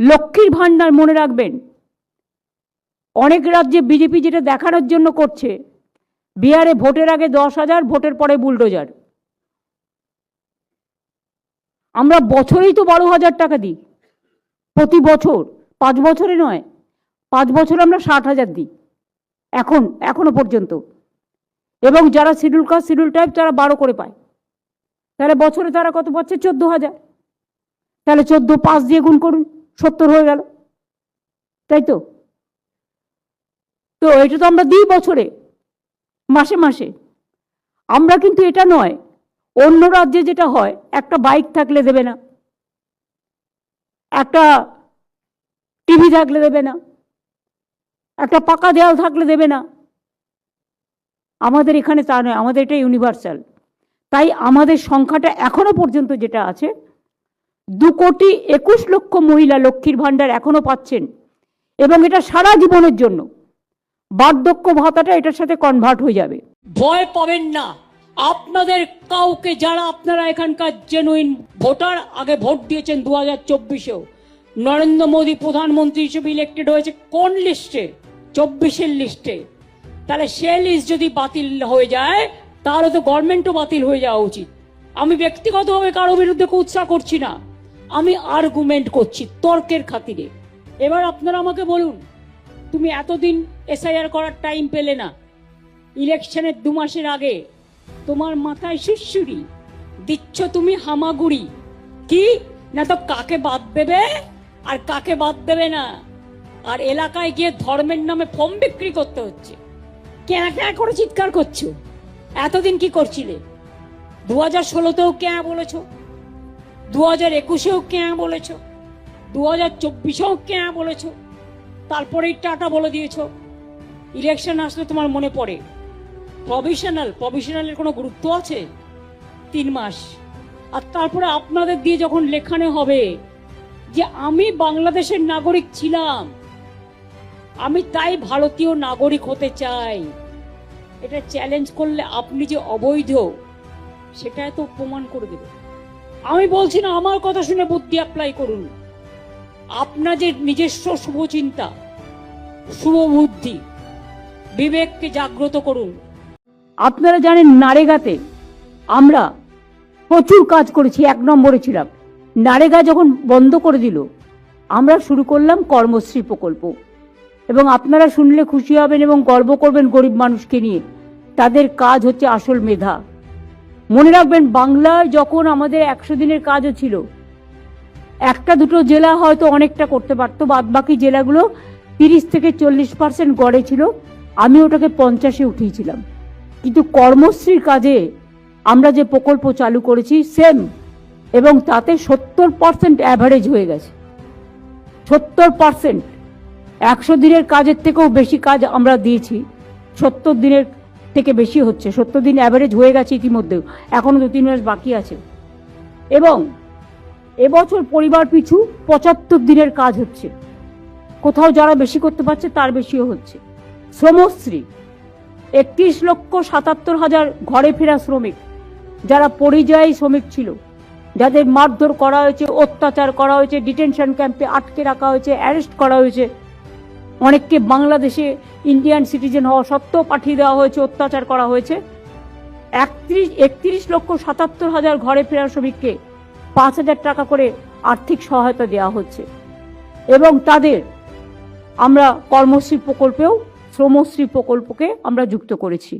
লক্ষ্মীর ভাণ্ডার মনে রাখবেন। অনেক রাজ্যে বিজেপি যেটা দেখানোর জন্য করছে, বিহারে ভোটের আগে দশ হাজার, ভোটের পরে বুলডোজার। আমরা বছরেই তো বারো হাজার টাকা দিই। প্রতি বছর, পাঁচ বছরে নয়, পাঁচ বছর আমরা ষাট হাজার দিই। এখন, এখনও পর্যন্ত। এবং যারা শিডিউল কাস্ট, শিডিউল টাইপ, তারা বারো করে পায়। তাহলে বছরে তারা কত পাচ্ছে? চোদ্দ হাজার। তাহলে চোদ্দ পাঁচ দিয়ে গুণ করুন। সত্তর হয়ে গেল। তাই তো? তো এটা তো আমরা দিই বছরে, মাসে মাসে। আমরা কিন্তু এটা নয়, অন্য রাজ্যে যেটা হয়, একটা বাইক থাকলে দেবে না। একটা টিভি থাকলে দেবে না। একটা পাকা দেওয়াল থাকলে দেবে না। আমাদের এখানে তা নয়, আমাদের এটা ইউনিভার্সাল তাই আমাদের সংখ্যাটা এখনও পর্যন্ত যেটা আছে দু কোটি একুশ লক্ষ মহিলা লক্ষ্মীর ভাণ্ডার এখনও পাচ্ছেন এবং এটা সারা জীবনের জন্য। বার্ধক্য ভাতাটা এটার সাথে কনভার্ট হয়ে যাবে। ভয় পাবেন না। আপনাদের কাউকে যারা আপনারা এখানকার জেনুইন ভোটার, আগে ভোট দিয়েছেন দু হাজার চব্বিশেও, নরেন্দ্র মোদী প্রধানমন্ত্রী হিসেবে ইলেক্টেড হয়েছে কোন লিস্টে চব্বিশের লিস্টে তাহলে সে লিস্ট যদি বাতিল হয়ে যায়, তাহলে তো গভর্নমেন্টও বাতিল হয়ে যাওয়া উচিত। আমি ব্যক্তিগতভাবে কারও বিরুদ্ধে উৎসাহ করছি না। আমি আর্গুমেন্ট করছি তর্কের খাতিরে। এবার আপনারা আমাকে বলুন, তুমি এতদিন এসআইআর করার টাইম পেলে না। ইলেকশনের দু মাসের আগে তোমার মাথায় সুরসুরি দিচ্ছ তুমি হামাগুড়ি। কি? না তো কাকে বাদ দেবে? আর কাকে বাদ দেবে না? আর এলাকায় গিয়ে ধর্মের নামে ফর্ম বিক্রি করতে হচ্ছে। কেনা কেনা করে চিৎকার করছ? এতদিন কি করছিলে? দু হাজার ষোলোতেও কেয়া বলেছ? দু হাজার একুশেও কেয়া বলেছ? দু হাজার চব্বিশেও কেয়া বলেছ? তারপরেই টাটা বলে দিয়েছ। ইলেকশন আসলে তোমার মনে পড়ে? প্রভিশনাল প্রভিশনালের কোনো গুরুত্ব আছে? তিন মাস। আর তারপরে আপনাদের দিয়ে যখন লেখানো হবে যে আমি বাংলাদেশের নাগরিক ছিলাম, আমি তাই ভারতীয় নাগরিক হতে চাই, এটা চ্যালেঞ্জ করলে আপনি যে অবৈধ সেটা তো প্রমাণ করে দেবে। আমি বলছি না, আমার কথা শুনে বুদ্ধি অ্যাপ্লাই করুন। আপনার যে নিজস্ব শুভচিন্তা শুভবুদ্ধি বিবেককে জাগ্রত করুন। আপনারা জানেন নারেগাতে আমরা প্রচুর কাজ করেছি, এক নম্বরে ছিলাম। নারেগা যখন বন্ধ করে দিল, আমরা শুরু করলাম কর্মশ্রী প্রকল্প। এবং আপনারা শুনলে খুশি হবেন এবং গর্ব করবেন গরিব মানুষকে নিয়ে। তাদের কাজ হচ্ছে আসল মেধা। মনে রাখবেন, বাংলায় যখন আমাদের একশো দিনের কাজও ছিল, একটা দুটো জেলা হয়তো অনেকটা করতে পারতো বাদ বাকি জেলাগুলো তিরিশ থেকে চল্লিশ পার্সেন্ট গড়ে ছিল, আমি ওটাকে পঞ্চাশে উঠিয়েছিলাম। কিন্তু কর্মশ্রীর কাজে আমরা যে প্রকল্প চালু করেছি, সেম, এবং তাতে সত্তর পার্সেন্ট অ্যাভারেজ হয়ে গেছে। সত্তর পার্সেন্ট, একশো দিনের কাজের থেকেও বেশি কাজ আমরা দিয়েছি, সত্তর দিনের থেকে বেশি হচ্ছে। সত্তর দিন অ্যাভারেজ হয়ে গেছে ইতিমধ্যেও এখনও দু তিন মাস বাকি আছে। এবং এবছর পরিবার পিছু পঁচাত্তর দিনের কাজ হচ্ছে। কোথাও যারা বেশি করতে পারছে, তার বেশিও হচ্ছে। শ্রমশ্রী, একত্রিশ লক্ষ সাতাত্তর হাজার ঘরে ফেরা শ্রমিক, যারা পরিযায়ী শ্রমিক ছিল, যাদের মারধর করা হয়েছে, অত্যাচার করা হয়েছে, ডিটেনশন ক্যাম্পে আটকে রাখা হয়েছে, অ্যারেস্ট করা হয়েছে অনেককে বাংলাদেশে ইন্ডিয়ান সিটিজেন হওয়া সত্ত্বেও পাঠিয়ে দেওয়া হয়েছে, অত্যাচার করা হয়েছে। একত্রিশ একত্রিশ লক্ষ সাতাত্তর হাজার ঘরে ফেরা শ্রমিককে পাঁচ হাজার টাকা করে আর্থিক সহায়তা দেওয়া হচ্ছে। এবং তাদের আমরা কর্মশ্রী প্রকল্পেও শ্রমশ্রী প্রকল্পকে আমরা যুক্ত করেছি।